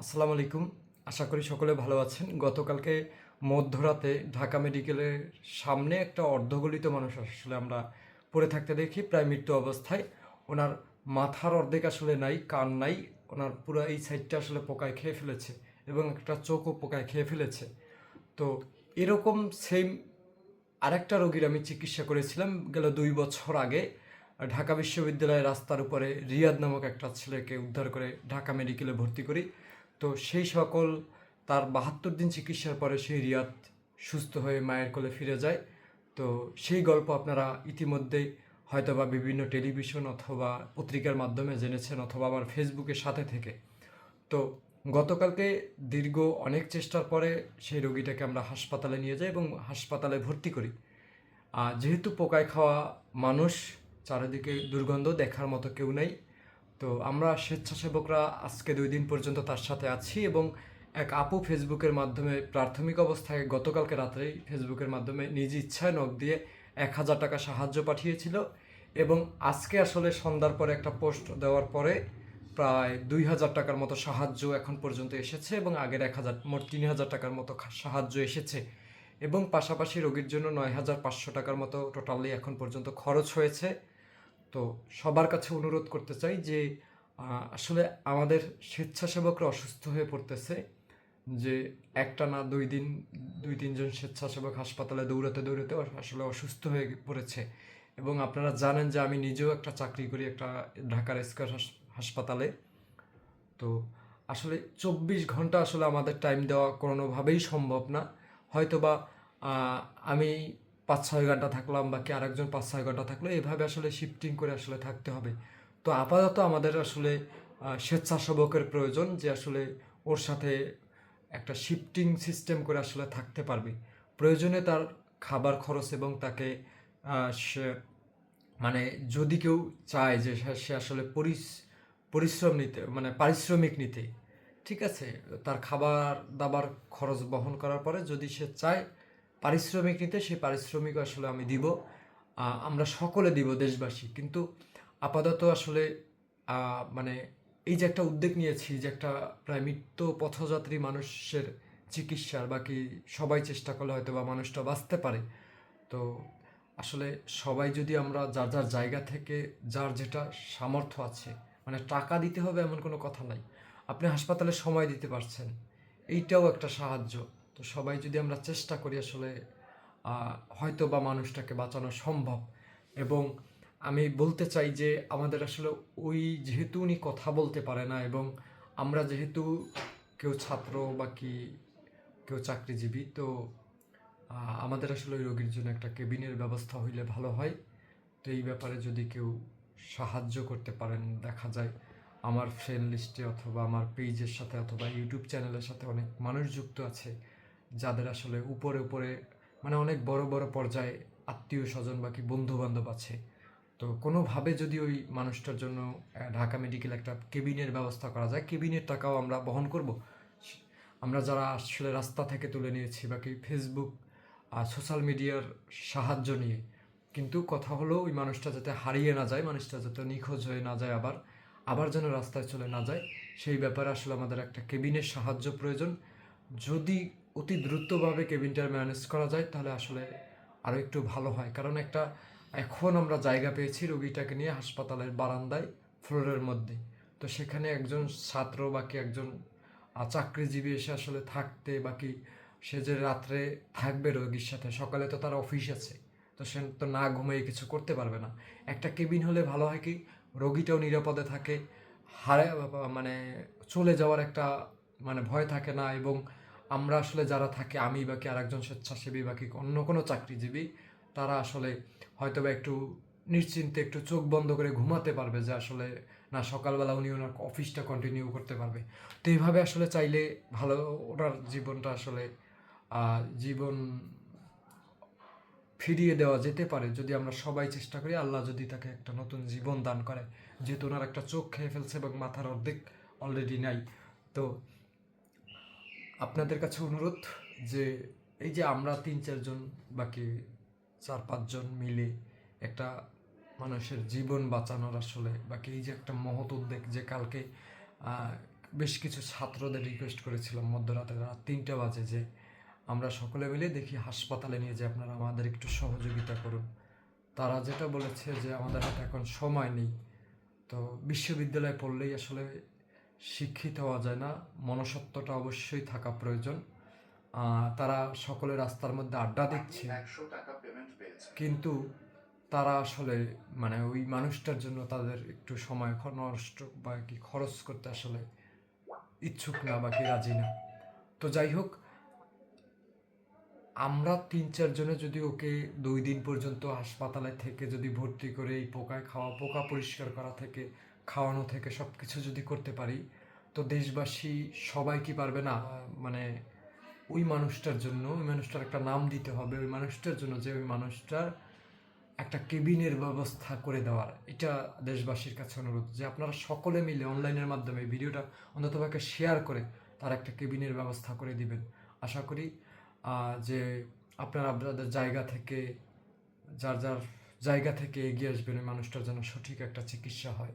আসসালামু আলাইকুম। আশা করি সকলে ভালো আছেন। গতকালকে মধ্যরাতে ঢাকা মেডিকেলের সামনে একটা অর্ধগলিত মানুষ আসলে আমরা পড়ে থাকতে দেখি। প্রায় মৃত্যু অবস্থায়। ওনার মাথার অর্ধেক আসলে নাই, কান নাই। ওনার পুরো এই সাইডটা আসলে পোকায় খেয়ে ফেলেছে এবং একটা চোখও পোকায় খেয়ে ফেলেছে। তো এরকম সেম আরেকটা রোগীর আমি চিকিৎসা করেছিলাম। গেল দুই বছর আগে ঢাকা বিশ্ববিদ্যালয়ের রাস্তার উপরে রিয়াদ নামক একটা ছেলেকে উদ্ধার করে ঢাকা মেডিকেলে ভর্তি করি। তো সেই সকল তার বাহাত্তর দিন চিকিৎসার পরে সেই রিয়াদ সুস্থ হয়ে মায়ের কোলে ফিরে যায়। তো সেই গল্প আপনারা ইতিমধ্যেই হয়তোবা বিভিন্ন টেলিভিশন অথবা পত্রিকার মাধ্যমে জেনেছেন অথবা আমার ফেসবুকের সাথে থেকে। তো গতকালকে দীর্ঘ অনেক চেষ্টার পরে সেই রোগীটাকে আমরা হাসপাতালে নিয়ে যাই এবং হাসপাতালে ভর্তি করি। আর যেহেতু পোকায় খাওয়া মানুষ, চারিদিকে দুর্গন্ধ দেখার মতো কেউ নেই। তো আমরা স্বেচ্ছাসেবকরা আজকে দুই দিন পর্যন্ত তার সাথে আছি এবং এক আপু ফেসবুকের মাধ্যমে প্রাথমিক অবস্থায় গতকালকে রাত্রেই ফেসবুকের মাধ্যমে নিজ ইচ্ছায় নখ দিয়ে এক হাজার টাকা সাহায্য পাঠিয়েছিল এবং আজকে আসলে সন্ধ্যার পরে একটা পোস্ট দেওয়ার পরে প্রায় দুই হাজার টাকার মতো সাহায্য এখন পর্যন্ত এসেছে এবং আগের এক হাজার, মোট তিন হাজার টাকার মতো সাহায্য এসেছে এবং পাশাপাশি রোগীর জন্য নয় হাজার পাঁচশো টাকার মতো টোটালি এখন পর্যন্ত খরচ হয়েছে। তো সবার কাছে অনুরোধ করতে চাই যে আসলে আমাদের স্বেচ্ছাসেবকরা অসুস্থ হয়ে পড়তেছে, যে একটা না দুই দিন, দুই তিনজন স্বেচ্ছাসেবক হাসপাতালে দৌড়াতে দৌড়াতে আসলে অসুস্থ হয়ে পড়েছে। এবং আপনারা জানেন যে আমি নিজেও একটা চাকরি করি একটা ঢাকার স্কয়ার হাসপাতালে। তো আসলে চব্বিশ ঘণ্টা আসলে আমাদের টাইম দেওয়া কোনোভাবেই সম্ভব না। হয়তোবা আমি পাঁচ ছয় ঘণ্টা থাকলাম বা কি আরেকজন পাঁচ ছয় ঘণ্টা থাকল, এভাবে আসলে শিফটিং করে আসলে থাকতে হবে। তো আপাতত আমাদের আসলে স্বেচ্ছাসেবকের প্রয়োজন যে আসলে ওর সাথে একটা শিফটিং সিস্টেম করে আসলে থাকতে পারবে। প্রয়োজনে তার খাবার খরচ এবং তাকে সে মানে যদি কেউ চায় যে সে- আসলে পরিশ্রম নিতে মানে পারিশ্রমিক নিতে, ঠিক আছে? তার খাবার দাবার খরচ বহন করার পরে যদি সে চায় পারিশ্রমিক নিতে, সেই পারিশ্রমিক আসলে আমি দিব। আমরা সকলে দিব দেশবাসী। কিন্তু আপাতত আসলে মানে এই যে একটা উদ্যোগ নিয়েছি যে একটা প্রায় মৃত্যু পথযাত্রী মানুষের চিকিৎসার বাকি সবাই চেষ্টা করলে হয়তো বা মানুষটা বাঁচতে পারে। তো আসলে সবাই যদি আমরা যার যার জায়গা থেকে যার যেটা সামর্থ্য আছে মানে টাকা দিতে হবে এমন কোনো কথা নাই। আপনি হাসপাতালে সময় দিতে পারছেন। এইটাও একটা সাহায্য। তো সবাই যদি আমরা চেষ্টা করি আসলে হয়তো বা মানুষটাকে বাঁচানো সম্ভব। এবং আমি বলতে চাই যে আমাদের আসলে ওই যেহেতু উনি কথা বলতে পারে না এবং আমরা যেহেতু কেউ ছাত্র বা কি কেউ চাকরিজীবী, তো আমাদের আসলে ওই রোগীর জন্য একটা কেবিনের ব্যবস্থা হইলে ভালো হয়। তো এই ব্যাপারে যদি কেউ সাহায্য করতে পারেন, দেখা যায় আমার ফ্রেন্ড লিস্টে অথবা আমার পেজের সাথে অথবা ইউটিউব চ্যানেলের সাথে অনেক মানুষ যুক্ত আছে। যাদের আসলে উপরে উপরে মানে অনেক বড় বড় পর্যায়ে আত্মীয় স্বজন বাকি বন্ধু বান্ধব আছে। তো কোনোভাবে যদি ওই মানুষটার জন্য ঢাকা মেডিকেল একটা কেবিনের ব্যবস্থা করা যায় কেবিনের টাকাও আমরা বহন করব? আমরা যারা আসলে রাস্তা থেকে তুলে নিয়েছি বাকি ফেসবুক আর সোশ্যাল মিডিয়ার সাহায্য নিয়ে, কিন্তু কথা হলো ওই মানুষটা যাতে হারিয়ে না যায়, মানুষটা যাতে নিখোঁজ হয়ে না যায় আবার আবার যেন রাস্তায় চলে না যায়, সেই ব্যাপারে আসলে আমাদের একটা কেবিনের সাহায্য প্রয়োজন। যদি অতি দ্রুতভাবে কেবিনটা ম্যানেজ করা যায়, তাহলে আসলে আরও একটু ভালো হয়। কারণ একটা এখন আমরা জায়গা পেয়েছি রোগীটাকে নিয়ে হাসপাতালের বারান্দায়, ফ্লোরের মধ্যে। তো সেখানে একজন ছাত্র বাকি একজন চাকরিজীবী এসে আসলে থাকতে বাকি সে যে রাত্রে থাকবে রোগীর সাথে, সকালে তো তার অফিস আছে, তো সে তো না ঘুমিয়ে কিছু করতে পারবে না। একটা কেবিন হলে ভালো হয় কি, রোগীটাও নিরাপদে থাকে হারে মানে চলে যাওয়ার একটা মানে ভয় থাকে না এবং আমরা আসলে যারা থাকে, আমি বাকি আরেকজন স্বেচ্ছাসেবী বা কি অন্য কোনো চাকরিজীবী, তারা আসলে হয়তো বা একটু নিশ্চিন্তে একটু চোখ বন্ধ করে ঘুমাতে পারবে যে আসলে, না, সকালবেলা উনি ওনার অফিসটা কন্টিনিউ করতে পারবে। তো এইভাবে আসলে চাইলে ভালো ওনার জীবনটা আসলে জীবন ফিরিয়ে দেওয়া যেতে পারে যদি আমরা সবাই চেষ্টা করি। আল্লাহ যদি তাকে একটা নতুন জীবন দান করে, যেহেতু ওনার একটা চোখ খেয়ে ফেলছে এবং মাথার অর্ধেক অলরেডি নাই। তো আপনাদের কাছে অনুরোধ যে এই যে আমরা তিন চারজন বাকি চার পাঁচজন মিলে একটা মানুষের জীবন বাঁচানোর আসলে, বাকি এই যে একটা মহৎ উদ্যোগ যে কালকে বেশ কিছু ছাত্রদের রিকোয়েস্ট করেছিলাম মধ্যরাতে, রাত তিনটা বাজে যে আমরা সকলে মিলে দেখি হাসপাতালে নিয়ে যে আপনারা আমাদের একটু সহযোগিতা করুন। তারা যেটা বলেছে যে আমাদের হাতে এখন সময় নেই। তো বিশ্ববিদ্যালয়ে পড়লেই আসলে শিক্ষিত হওয়া যায় না মনসত্বটা অবশ্যই থাকা প্রয়োজন। তারা সকলে রাস্তার মধ্যে আড্ডা দিচ্ছে। কিন্তু তারা আসলে মানে ওই মানুষটার জন্য তাদের একটু সময় নষ্ট বা কি খরচ করতে আসলে ইচ্ছুক না বা কি রাজি না। তো যাই হোক আমরা তিন চারজনে যদি ওকে দুই দিন পর্যন্ত হাসপাতালে থেকে যদি ভর্তি করে এই পোকায় খাওয়া পোকা পরিষ্কার করা থেকে খাওয়ানো থেকে সব কিছু যদি করতে পারি, তো দেশবাসী সবাই কি পারবে না মানে ওই মানুষটার জন্য, ওই মানুষটার একটা নাম দিতে হবে, ওই মানুষটার জন্য যে ওই মানুষটার একটা কেবিনের ব্যবস্থা করে দেওয়ার? এটা দেশবাসীর কাছে অনুরোধ যে আপনারা সকলে মিলে অনলাইনের মাধ্যমে ভিডিওটা অন্ততপক্ষে শেয়ার করে তার একটা কেবিনের ব্যবস্থা করে দিবেন। আশা করি যে আপনারা আপনাদের জায়গা থেকে, যার যার জায়গা থেকে এগিয়ে আসবেন, ওই মানুষটার জন্য সঠিক একটা চিকিৎসা হয়।